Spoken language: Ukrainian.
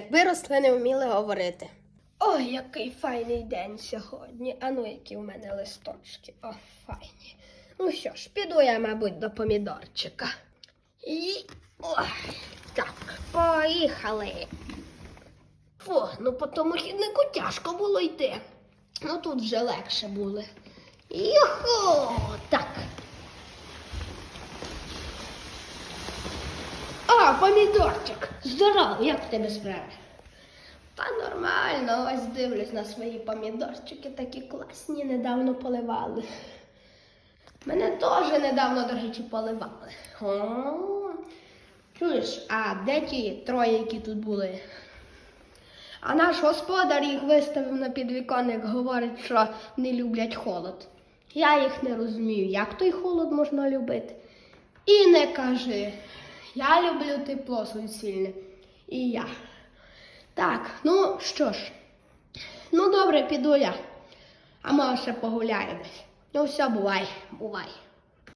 Якби рослини вміли говорити. Ой, який файний день сьогодні. А ну, які в мене листочки. О, файні. Ну що ж, піду я, мабуть, до помідорчика. І. Ой, так, поїхали. Фу, ну по тому хіднику тяжко було йти. Ну тут вже легше було. Йохо! Так. А, помідорчик. Здорово, як в тебе справи? Та нормально, ось дивлюсь на свої помідорчики, такі класні, недавно поливали. Мене теж недавно, до речі, поливали. О, чуєш, а де ті троє, які тут були? А наш господар їх виставив на підвіконник, говорить, що не люблять холод. Я їх не розумію, як той холод можна любити. І не кажи. Я люблю тепло суцільне. І я. Так, ну що ж. Ну добре, піду я. А може ще погуляю. Ну все, бувай, бувай.